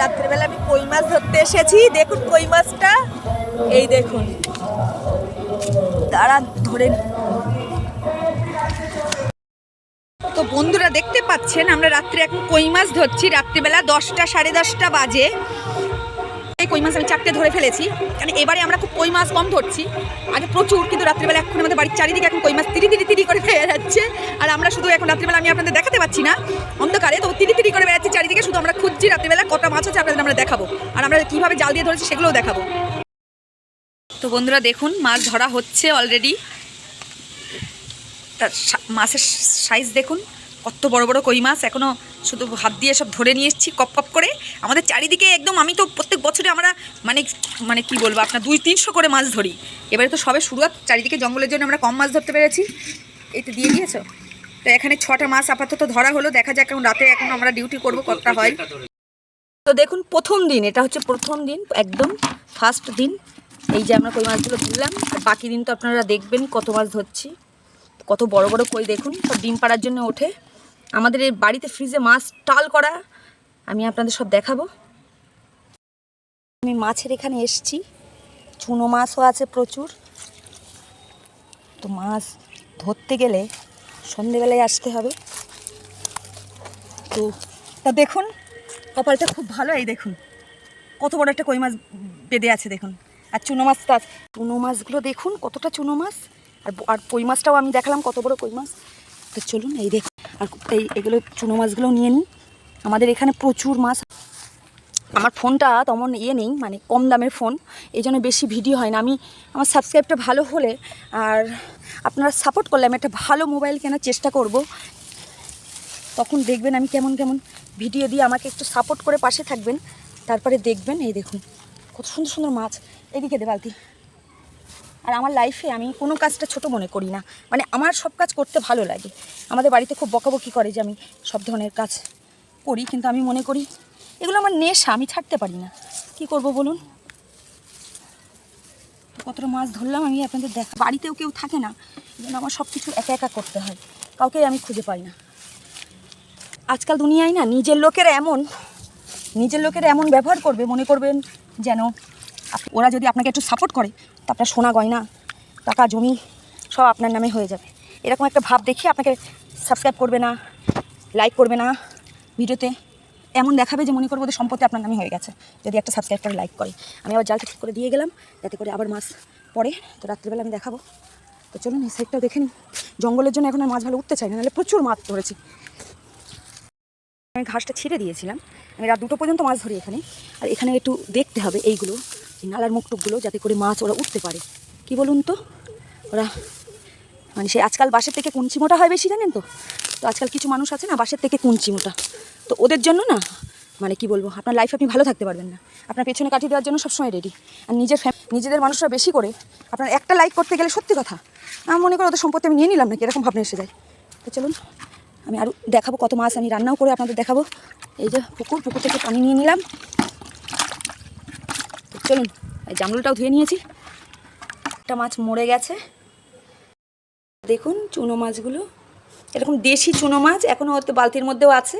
রাত্রেবেলা আমি কই মাছ ধরতে এসেছি। দেখুন কই মাছটা। এই দেখুন। দাঁড়ান, ধরে তো বন্ধুরা দেখতে পাচ্ছেন, আমরা রাত্রে এখন কই মাছ ধরছি। রাত্রিবেলা দশটা সাড়ে দশটা বাজে। এই কই মাছ আমি চারটে ধরে ফেলেছি। কারণ এবারে আমরা খুব কই মাছ কম ধরছি। আগে প্রচুর কিন্তু রাত্রিবেলা এখন আমাদের বাড়ির চারিদিকে এখন কই মাছ তিরি তিরি তিরি করে বেড়ে যাচ্ছে। আর আমরা শুধু এখন রাত্রিবেলা আমি আপনাদের দেখাতে পাচ্ছি না, অন্ধকারে তো তিরি তিরি করে বেড়াচ্ছি চারিদিকে। শুধু আমরা খুঁজছি রাত্রিবেলা কটা মাছ আছে আপনাদের আমরা দেখাবো। আর আমরা কীভাবে জাল দিয়ে ধরেছি সেগুলোও দেখাবো। তো বন্ধুরা দেখুন, মাছ ধরা হচ্ছে অলরেডি তার মাছের সাইজ দেখুন। কত বড় বড় কই মাছ, এখনও শুধু হাত দিয়ে সব ধরে নিয়ে এসেছি, কপ কপ করে। আমাদের চারিদিকে একদম আমি তো প্রত্যেক বছরে আমরা মানে মানে কি বলব, আপনার দুই তিনশো করে মাছ ধরি। এবারে তো সবে শুরুয়াত, চারিদিকে জঙ্গলের জন্য আমরা কম মাছ ধরতে পেরেছি। এই তো দিয়ে দিয়েছ? তো এখানে ছটা মাছ আপাতত ধরা হলো, দেখা যাক এখন রাতে এখন আমরা ডিউটি করব, কতটা হয়। তো দেখুন, প্রথম দিন, এটা হচ্ছে প্রথম দিন, একদম ফার্স্ট দিন। এই যে আমরা কই মাছগুলো ধরলাম বাকি দিন তো আপনারা দেখবেন কত মাছ ধরছি। কত বড় বড় কই দেখুন, সব ডিম পাড়ার জন্য ওঠে। আমাদের এই বাড়িতে ফ্রিজে মাছ টাল করা, আমি আপনাদের সব দেখাবো। আমি মাছের এখানে এসছি। চুনো মাছও আছে প্রচুর। তো মাছ ধরতে গেলে সন্ধেবেলায় আসতে হবে। তো তা দেখুন, কপালটা খুব ভালো এই দেখুন। কত বড় একটা কই মাছ বেঁধে আছে দেখুন। আর চুনো মাছটা আছে। চুনো মাছগুলো দেখুন, কতটা চুনো মাছ। আর আর কই মাছটাও আমি দেখালাম কত বড় কই মাছ। তো চলুন, এই দেখুন। আর এই এগুলো চুনো মাছগুলো নিয়ে নিই। আমাদের এখানে প্রচুর মাছ আমার ফোনটা তেমন ইয়ে নেই মানে কম দামের ফোন, এই জন্য বেশি ভিডিও হয় না। আমি, আমার সাবস্ক্রাইবটা ভালো হলে আর আপনারা সাপোর্ট করলে আমি একটা ভালো মোবাইল কেনার চেষ্টা করব। তখন দেখবেন আমি কেমন কেমন ভিডিও দিয়ে আমাকে একটু সাপোর্ট করে পাশে থাকবেন। তারপরে দেখবেন, এই দেখুন, কত সুন্দর সুন্দর মাছ। এদিকে দে বালতি। আর আমার লাইফে আমি কোনো কাজটা ছোট মনে করি না। মানে আমার সব কাজ করতে ভালো লাগে। আমাদের বাড়িতে খুব বকাবকি করে যে আমি সব ধরনের কাজ করি, কিন্তু আমি মনে করি এগুলো আমার নেশা, আমি ছাড়তে পারি না। কি করব বলুন? কতটা মাছ ধরলাম আমি আপনাদের দেখা বাড়িতেও কেউ থাকে না জন্য আমার সব কিছু একা একা করতে হয়। কাউকে আমি খুঁজে পাই না। আজকাল দুনিয়ায় না নিজের লোকেরা এমন, নিজের লোকেরা এমন ব্যবহার করবে, মনে করবেন যেন ওরা যদি আপনাকে একটু সাপোর্ট করে তা আপনার সোনা গয়না, টাকা, জমি সব আপনার নামে হয়ে যাবে। এরকম একটা ভাব দেখে আপনাকে সাবস্ক্রাইব করবে না লাইক করবে না ভিডিওতে, এমন দেখাবে যে মনে করব ওদের সম্পত্তি আপনার নামে হয়ে গেছে। যদি একটা সাবস্ক্রাইব করে লাইক করে। আমি আবার জালটা ঠিক করে দিয়ে গেলাম, যাতে করে আবার মাছ পরে তো রাত্রিবেলা আমি দেখাবো। তো চলুন এই সাইডটাও দেখে নিই। জঙ্গলের জন্য এখন আর মাছ ভালো উঠতে চাই না, নাহলে প্রচুর মাছ ধরেছি। আমি ঘাসটা ছিঁড়ে দিয়েছিলাম। আমি রাত দুটো পর্যন্ত মাছ ধরি এখানে। আর এখানে একটু দেখতে হবে এইগুলো। এই নালার মুখটুকগুলো যাতে করে মাছ ওরা উঠতে পারে। কি বলুন তো? ওরা মানে সে আজকাল বাসের থেকে কুঞ্চি মোটা হয় বেশি, জানেন তো? তো আজকাল কিছু মানুষ আছে না বাসের থেকে কুঞ্চি মোটা তো ওদের জন্য না মানে কি বলব, আপনার লাইফে আপনি ভালো থাকতে পারবেন না। আপনার পেছনে কাটিয়ে দেওয়ার জন্য সবসময় রেডি আর নিজের নিজেদের মানুষরা বেশি করে আপনার একটা লাইক করতে গেলে সত্যি কথা আমি মনে করি ওদের সম্পত্তি আমি নিয়ে নিলাম নাকি, এরকম ভাবনা এসে যায়। তো চলুন, আমি আরও দেখাবো কত মাছ আমি রান্নাও করে আপনাদের দেখাবো। এই যে পুকুর পুকুর থেকে পানি নিয়ে নিলাম। চলুন, এই জামরুলটাও ধুয়ে নিয়েছি। একটা মাছ মরে গেছে। দেখুন চুনো মাছগুলো। এরকম দেশি চুনো মাছ এখনও হয়তো বালতির মধ্যেও আছে।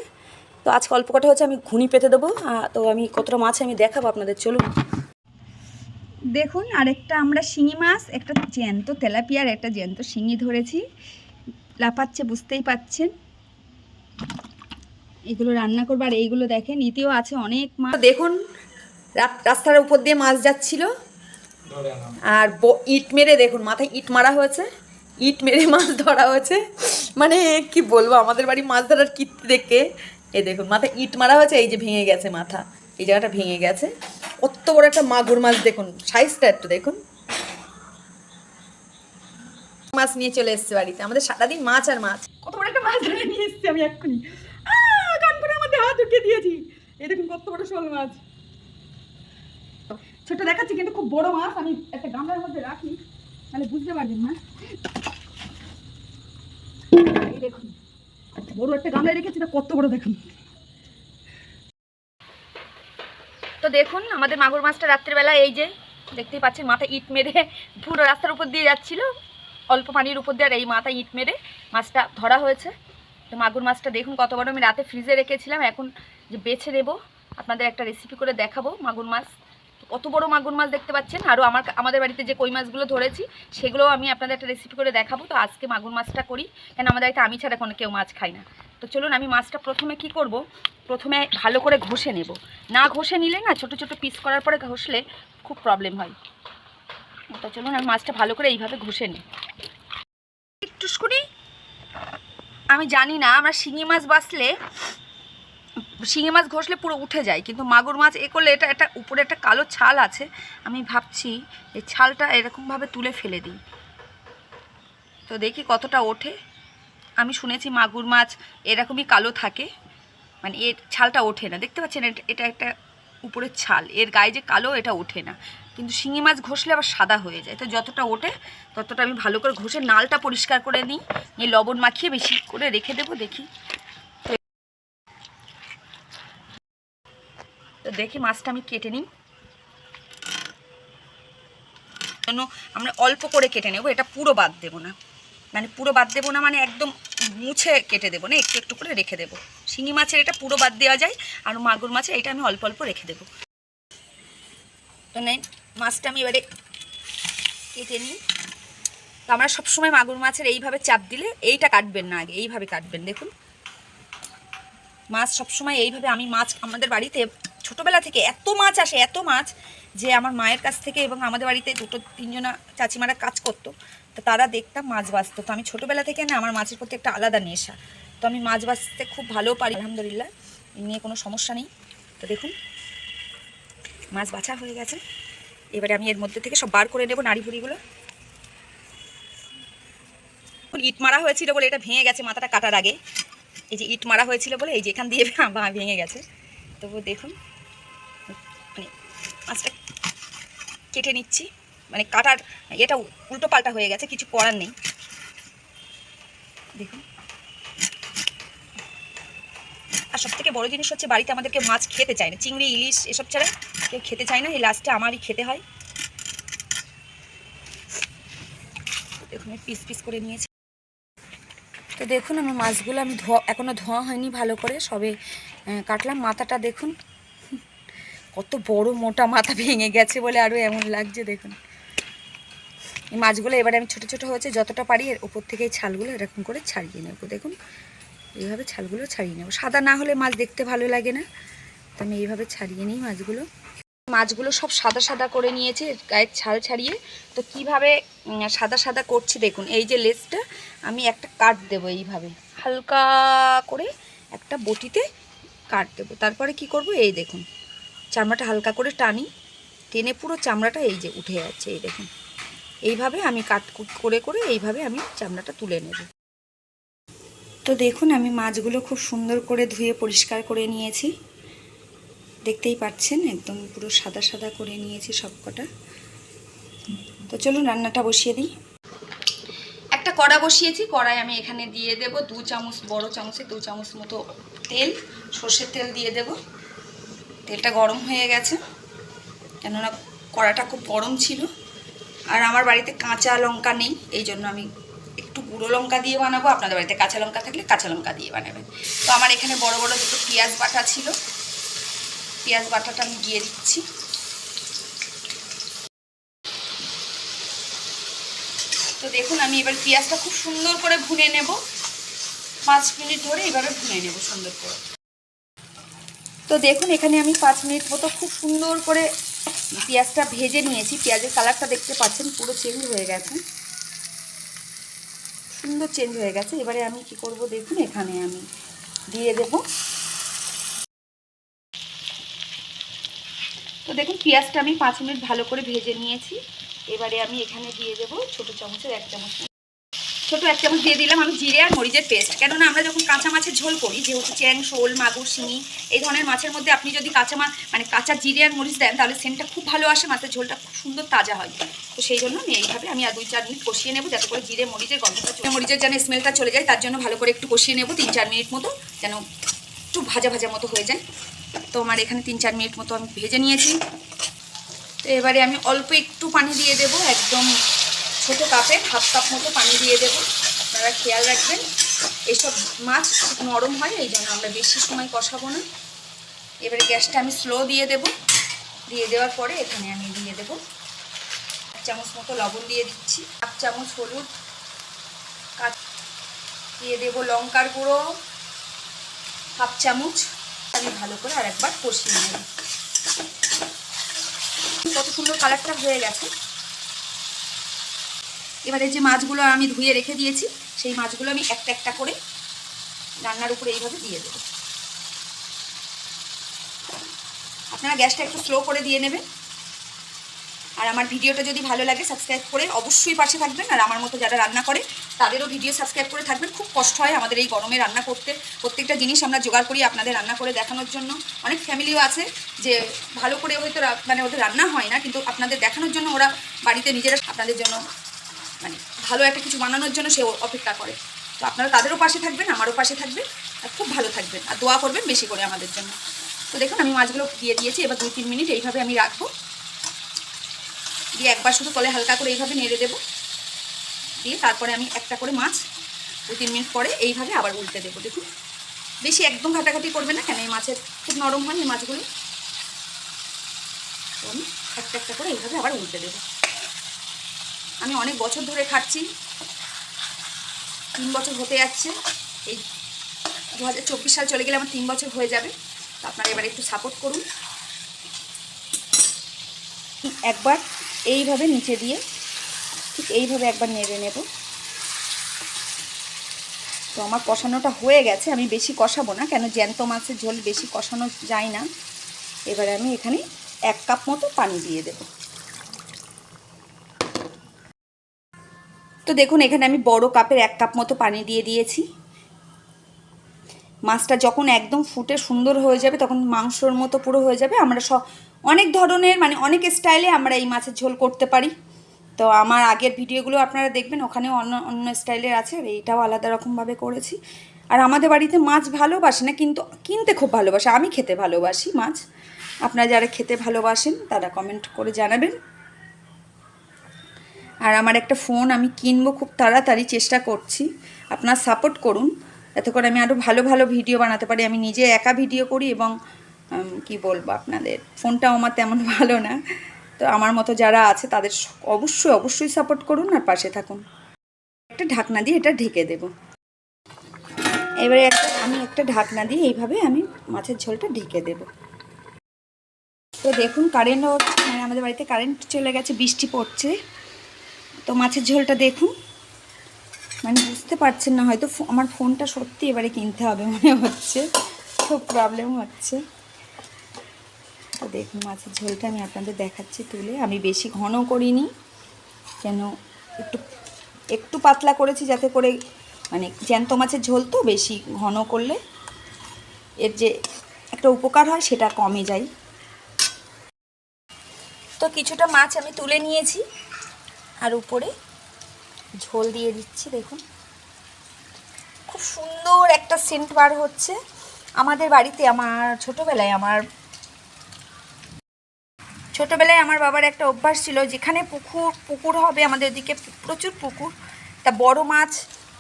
তো আজকে অল্প কটা হচ্ছে, আমি ঘুনি পেতে দেবো। তো আমি কতটা মাছ আমি দেখাবো আপনাদের, চলুন। দেখুন আরেকটা আমরা শিঙি মাছ, একটা জ্যান্ত তেলাপিয়ার, একটা জ্যান্ত শিঙি ধরেছি। লাফাচ্ছে, বুঝতেই পাচ্ছেন। এগুলো রান্না করব, আর এইগুলো দেখেন, ইতেও আছে অনেক মাছ। দেখুন রাস্তার উপর দিয়ে মাছ যাচ্ছিল। আর ইট মেরে দেখুন, মাথায় ইট মারা হয়েছে। ইট মেরে মাছ ধরা হয়েছে। মানে কি বলব, আমাদের বাড়ি মাছ ধরার কীর্তি দেখে। এই দেখুন, মাথায় ইট মারা হয়েছে, এই যে ভেঙে গেছে মাথা। এই জায়গাটা ভেঙে গেছে। কত বড় একটা মাগুর মাছ দেখুন, সাইজটা একটু দেখুন। মাছ নিয়ে চলে এসছে বাড়িতে। আমাদের সারাদিন মাছ আর মাছ। কত বড় একটা মাছ ধরে নিয়ে এসছি আমি এক্ষুনি। হাত ঢুকিয়ে দিয়েছি। এই দেখুন কত বড় শোল মাছ। ছোট দেখাচ্ছি, কিন্তু খুব বড় মাছ, আমি একটা গামলার মধ্যে রাখি, তাহলে বুঝতে পারবেন না। দেখুন বড় একটা গামলায় রেখেছি কত বড় দেখুন। তো দেখুন, আমাদের মাগুর মাছটা রাত্রিবেলা এই যে, দেখতেই পাচ্ছেন, মাথা ইট মেরে পুরো রাস্তার উপর দিয়ে যাচ্ছিল। অল্প পানির উপর দিয়ে আর এই মাথা ইট মেরে মাছটা ধরা হয়েছে। তো মাগুর মাছটা দেখুন কত বড়, আমি রাতে ফ্রিজে রেখেছিলাম, এখন যে বেছে দেবো আপনাদের একটা রেসিপি করে দেখাবো মাগুর মাছ। কত বড় মাগুর মাছ দেখতে পাচ্ছেন? আরও আমার আমাদের বাড়িতে যে কই মাছগুলো ধরেছি, সেগুলো আমি আপনাদের একটা রেসিপি করে দেখাবো। তো আজকে মাগুর মাছটা করি। কেন আমাদের বাড়িতে আমি ছাড়া কোনো কেউ মাছ খায় না। তো চলুন আমি মাছটা প্রথমে কি করব? প্রথমে ভালো করে ঘষে নেব। না ঘষে নিলে না ছোট ছোট পিস করার পরে ঘষলে খুব প্রবলেম হয়। তো চলুন আমি মাছটা ভালো করে এইভাবে ঘষে নিই। একটুকুনি আমি জানি না, আমরা শিঙি মাছ বাছলে শিঙি মাছ ঘষলে পুরো উঠে যায়, কিন্তু মাগুর মাছ এ করলে এটা একটা উপরে একটা কালো ছাল আছে, আমি ভাবছি এই ছালটা এরকমভাবে তুলে ফেলে দিই। তো দেখি কতটা ওঠে। আমি শুনেছি মাগুর মাছ এরকমই কালো থাকে মানে এর ছালটা ওঠে না। দেখতে পাচ্ছেন, এটা- একটা উপরের ছাল, এর গায়ে যে কালো এটা ওঠে না। কিন্তু শিঙি মাছ ঘষলে আবার সাদা হয়ে যায়। তো যতটা ওঠে, ততটা আমি ভালো করে ঘষে নালটা পরিষ্কার করে নিই এই লবণ মাখিয়ে বেশি করে রেখে দেবো, দেখি দেখি মাছটা আমি কেটে নিই। জন্য আমরা অল্প করে কেটে নেব, এটা পুরো বাদ দেবো না। মানে পুরো বাদ দেবো না মানে একদম মুছে কেটে দেবো না, একটু একটু করে রেখে দেবো। শিঙি মাছের এটা পুরো বাদ দেওয়া যায়, আর মাগুর মাছের এটা আমি অল্প অল্প রেখে দেবো। তো নেই মাছটা আমি এবারে কেটে নিই। তো আমরা সবসময় মাগুর মাছের এইভাবে চাপ দিলে এইটা কাটবেন না আগে, এইভাবে কাটবেন, দেখুন। মাছ সবসময় এইভাবে আমি মাছ আমাদের বাড়িতে ছোটোবেলা থেকে এত মাছ আসে, এত মাছ যে আমার মায়ের কাছ থেকে এবং আমাদের বাড়িতে দুটো তিনজনা চাচিমারা কাজ করতো। তো তারা দেখতাম মাছ বাঁচতো। তো আমি ছোটোবেলা থেকে না আমার মাছের প্রতি একটা আলাদা নেশা। তো আমি মাছ বাঁচতে খুব ভালো পারি। আলহামদুলিল্লাহ নিয়ে কোনো সমস্যা নেই। তো দেখুন, মাছ বাছা হয়ে গেছে। এবারে আমি এর মধ্যে থেকে সব বার করে নেব নাড়ি ভুড়িগুলো ইট মারা হয়েছিল বলে এটা ভেঙে গেছে মাথাটা কাটার আগে। এই যে ইট মারা হয়েছিল বলে এই যে এখান দিয়ে ভেঙে গেছে। তবু দেখুন মানে মাছটা কেটে নিচ্ছি। মানে কাটার এটা উল্টো পাল্টা হয়ে গেছে, কিছু করার নেই। দেখুন। আর সব থেকে বড় জিনিস হচ্ছে বাড়িতে আমাদেরকে মাছ খেতে চায় না। চিংড়ি, ইলিশ এসব ছাড়া কেউ খেতে চায় না, এই লাস্টে আমারই খেতে হয়। দেখুন পিস পিস করে নিয়েছি। তো দেখুন আমি মাছগুলো আমি ধোয়া এখনও ধোয়া হয়নি ভালো করে, সবে কাটলাম। মাথাটা দেখুন, কত বড় মোটা মাথা ভেঙে গেছে বলে আরও এমন লাগছে, দেখুন। এই মাছগুলো এবারে আমি ছোট ছোট হয়েছে, যতটা পারি এর উপর থেকে এই ছালগুলো এরকম করে ছাড়িয়ে নেব, দেখুন। এইভাবে ছালগুলো ছাড়িয়ে নেব। সাদা না হলে মাছ দেখতে ভালো লাগে না। তো আমি এইভাবে ছাড়িয়ে নিই মাছগুলো। মাছগুলো সব সাদা সাদা করে নিয়েছি গায়ের ছাল ছাড়িয়ে। তো কীভাবে সাদা সাদা করছি দেখুন, এই যে লেসটা, আমি একটা কাট দেবো এইভাবে। হালকা করে একটা বটিতে কাট দেবো। তারপরে কি করব? এই দেখুন, চামড়াটা হালকা করে টানি। টেনে পুরো চামড়াটা এই যে উঠে যাচ্ছে, এই দেখুন। এইভাবে আমি কাট করে করে এইভাবে আমি চামড়াটা তুলে নেব। তো দেখুন, আমি মাছগুলো খুব সুন্দর করে ধুয়ে পরিষ্কার করে নিয়েছি। দেখতেই পাচ্ছেন, একদম পুরো সাদা সাদা করে নিয়েছি সবকটা। তো চলুন রান্নাটা বসিয়ে দিই। একটা কড়া বসিয়েছি, কড়াই আমি এখানে দিয়ে দেব দু চামচ, বড় চামচে দু চামচ মতো তেল, সর্ষের তেল দিয়ে দেব। তেলটা গরম হয়ে গেছে, কেননা কড়াটা খুব গরম ছিল। আর আমার বাড়িতে কাঁচা লঙ্কা নেই, এই জন্য আমি একটু গুঁড়ো লঙ্কা দিয়ে বানাবো। আপনাদের বাড়িতে কাঁচা লঙ্কা থাকলে কাঁচা লঙ্কা দিয়ে বানাবেন। তো আমার এখানে বড় বড় দুটো পেঁয়াজ বাটা ছিল। পেঁয়াজ বাটাটা আমি দিয়ে দিচ্ছি। তো দেখুন, আমি এবার পেঁয়াজটা খুব সুন্দর করে ভুনে নেব। পাঁচ মিনিট ধরে এইভাবে ভুনে নেব সুন্দর করে। তো দেখুন, এখানে আমি পাঁচ মিনিট মতো খুব সুন্দর করে পেঁয়াজটা ভেজে নিয়েছি। পেঁয়াজের কালারটা দেখতে পাচ্ছেন, পুরো চেঞ্জ হয়ে গেছে। সুন্দর চেঞ্জ হয়ে গেছে। এবারে আমি কি করব দেখুন, এখানে আমি দিয়ে দেবো তো দেখুন, পেঁয়াজটা আমি পাঁচ মিনিট ভালো করে ভেজে নিয়েছি। এবারে আমি এখানে দিয়ে দেবো ছোটো চামচের এক চামচ। ছোটো এক চামচ দিয়ে দিলাম আমি জিরে আর মরিচের পেস্ট। কেননা আমরা যখন কাঁচা মাছের ঝোল করি, যেহেতু চ্যাং, শোল, মাগুর, শিঙি, এই ধরনের মাছের মধ্যে আপনি যদি কাঁচা মাছ মানে কাঁচা জিরে আর মরিচ দেন, তাহলে সেন্টটা খুব ভালো আসে, মাছের ঝোলটা খুব সুন্দর তাজা হয়। তো সেই জন্য আমি এইভাবে আমি আর দুই, চার মিনিট কষিয়ে নেব, যাতে করে জিরে, মরিচের গন্ধটা চলে- মরিচের যেন স্মেলটা চলে যায়, তার জন্য ভালো করে একটু কষিয়ে নেব, তিন, চার মিনিট মতো, যেন একটু ভাজা ভাজা মতো হয়ে যায়। তো আমার এখানে তিন চার মিনিট মতো আমি ভেজে নিয়েছি। তো এবারে আমি অল্প একটু পানি দিয়ে দেব, একদম ছোটো কাপে, হাফ কাপ মতো পানি দিয়ে দেব। আপনারা খেয়াল রাখবেন এইসব মাছ নরম হয়, এই জন্য আমরা বেশি সময় কষাবো না। এবারে গ্যাসটা আমি স্লো দিয়ে দেব। দিয়ে দেওয়ার পরে এখানে আমি দিয়ে দেব এক চামচ মতো লবণ দিয়ে দিচ্ছি এক চামচ হলুদ দিয়ে দেব লঙ্কার গুঁড়ো, হাফ চামচ আমি ভালো করে আর একবার কষিয়ে নেব। কত সুন্দর কালারটা হয়ে গেছে। এবারে যে মাছগুলো আমি ধুয়ে রেখে দিয়েছি, সেই মাছগুলো আমি একটা একটা করে রান্নার উপরে এইভাবে দিয়ে দেবো। আপনারা গ্যাসটা একটু স্লো করে দিয়ে নেবেন। আর আমার ভিডিওটা যদি ভালো লাগে সাবস্ক্রাইব করে অবশ্যই পাশে থাকবেন। আর আমার মতো যারা রান্না করে, তাদেরও ভিডিও সাবস্ক্রাইব করে থাকবেন। খুব কষ্ট হয় আমাদের এই গরমে রান্না করতে। প্রত্যেকটা জিনিস আমরা জোগাড় করি আপনাদের রান্না করে দেখানোর জন্য। অনেক ফ্যামিলিও আছে যে ভালো করে হয়তো মানে ওদের রান্না হয় না, কিন্তু আপনাদের দেখানোর জন্য ওরা বাড়িতে নিজেরা আপনাদের জন্য মানে ভালো একটা কিছু বানানোর জন্য সে অপেক্ষা করে। তো আপনারা তাদেরও পাশে থাকবেন, আমারও পাশে থাকবেন। আর খুব ভালো থাকবেন। আর দোয়া করবেন বেশি করে আমাদের জন্য। তো দেখুন, আমি মাছগুলো দিয়ে দিয়েছি। এবার দুই তিন মিনিট এইভাবে আমি রাখব। দিয়ে একবার শুধু তলে হালকা করে এইভাবে নেড়ে দেবো। দিয়ে তারপরে আমি একটা করে মাছ দু তিন মিনিট পরে এইভাবে আবার উল্টে দেবো, দেখুন। বেশি একদম ঘাটাঘাটি করবে না, কেন এই মাছের খুব নরম হয় এই মাছগুলো। আমি একটা একটা করে এইভাবে আবার উল্টে দেবো। আমি অনেক বছর ধরে খাচ্ছি, তিন বছর হতে যাচ্ছে, এই দু হাজার চব্বিশ সাল চলে গেলে আমার তিন বছর হয়ে যাবে, তো আপনারা এবার একটু সাপোর্ট করুন। একবার এইভাবে নিচে দিয়ে ঠিক এইভাবে একবার নেড়ে নেব। তো আমার কষানোটা হয়ে গেছে, আমি বেশি কষাবো না, কেন জ্যান্ত মাছের ঝোল বেশি কষানো যায় না। এবারে আমি এখানে এক কাপ মতো পানি দিয়ে দেবো। তো দেখুন, এখানে আমি বড় কাপের এক কাপ মতো পানি দিয়ে দিয়েছি। মাছটা যখন একদম ফুটে সুন্দর হয়ে যাবে, তখন মাংসর মতো পুরো হয়ে যাবে, আমরা সব অনেক ধরনের মানে অনেক স্টাইলে আমরা এই মাছের ঝোল করতে পারি। তো আমার আগের ভিডিওগুলো আপনারা দেখবেন, ওখানেও অন্য অন্য স্টাইলের আছে, আর এইটাও আলাদা রকমভাবে করেছি। আর আমাদের বাড়িতে মাছ ভালোবাসে না, কিন্তু কিনতে খুব ভালোবাসে, আমি খেতে ভালোবাসি মাছ। আপনারা যারা খেতে ভালোবাসেন, তারা কমেন্ট করে জানাবেন। আর আমার একটা ফোন আমি কিনবো খুব তাড়াতাড়ি, চেষ্টা করছি। আপনার সাপোর্ট করুন। যাতে করে আমি আরও ভালো ভালো ভিডিও বানাতে পারি। আমি নিজে একা ভিডিও করি এবং কি বলব আপনাদের? ফোনটাও আমার তেমন ভালো না। তো আমার মতো যারা আছে, তাদের অবশ্যই অবশ্যই সাপোর্ট করুন আর পাশে থাকুন। একটা ঢাকনা দিয়ে এটা ঢেকে দেব। এবারে একটা, আমি একটা ঢাকনা দিয়ে এইভাবে আমি মাছের ঝোলটা ঢেকে দেব। তো দেখুন কারেন্টও মানে আমাদের বাড়িতে কারেন্ট চলে গেছে, বৃষ্টি পড়ছে। তো মাছের ঝোলটা দেখুন। মানে বুঝতে পারছেন না, হয়তো আমার ফোনটা সত্যি এবারে কিনতে হবে মনে হচ্ছে। খুব প্রবলেম হচ্ছে। তো দেখুন মাছের ঝোলটা আমি আপনাদের দেখাচ্ছি তুলে। আমি বেশি ঘন করিনি, কেন একটু একটু পাতলা করেছি যাতে করে মানে জ্যান্ত মাছের ঝোল তো বেশি ঘন করলে এর যে একটা উপকার হয় সেটা কমে যায়। তো কিছুটা মাছ আমি তুলে নিয়েছি আর উপরে ঝোল দিয়ে দিচ্ছি, দেখুন। খুব সুন্দর একটা সেন্ট বার হচ্ছে। আমাদের বাড়িতে, আমার ছোটোবেলায় আমার ছোটোবেলায় আমার বাবার একটা অভ্যাস ছিল, যেখানে পুকুর পুকুর হবে আমাদের দিকে প্রচুর পুকুর। তা বড় মাছ,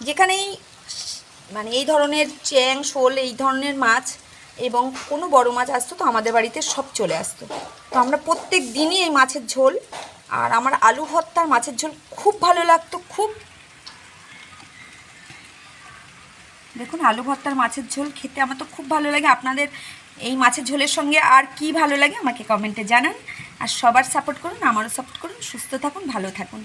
যেখানেই মানে এই ধরনের চ্যাং, শোল, এই ধরনের মাছ এবং কোনো বড় মাছ আসতো তো আমাদের বাড়িতে সব চলে আসতো। তো আমরা প্রত্যেক দিনই এই মাছের ঝোল, আর আমার আলু ভর্তার মাছের ঝোল খুব ভালো লাগতো, খুব। দেখুন, আলু ভর্তার মাছের ঝোল খেতে আমার তো খুব ভালো লাগে। আপনাদের এই মাছের ঝোলের সঙ্গে আর কি ভালো লাগে আমাকে কমেন্টে জানান। আর সবার সাপোর্ট করুন আমারও সাপোর্ট করুন সুস্থ থাকুন ভালো থাকুন।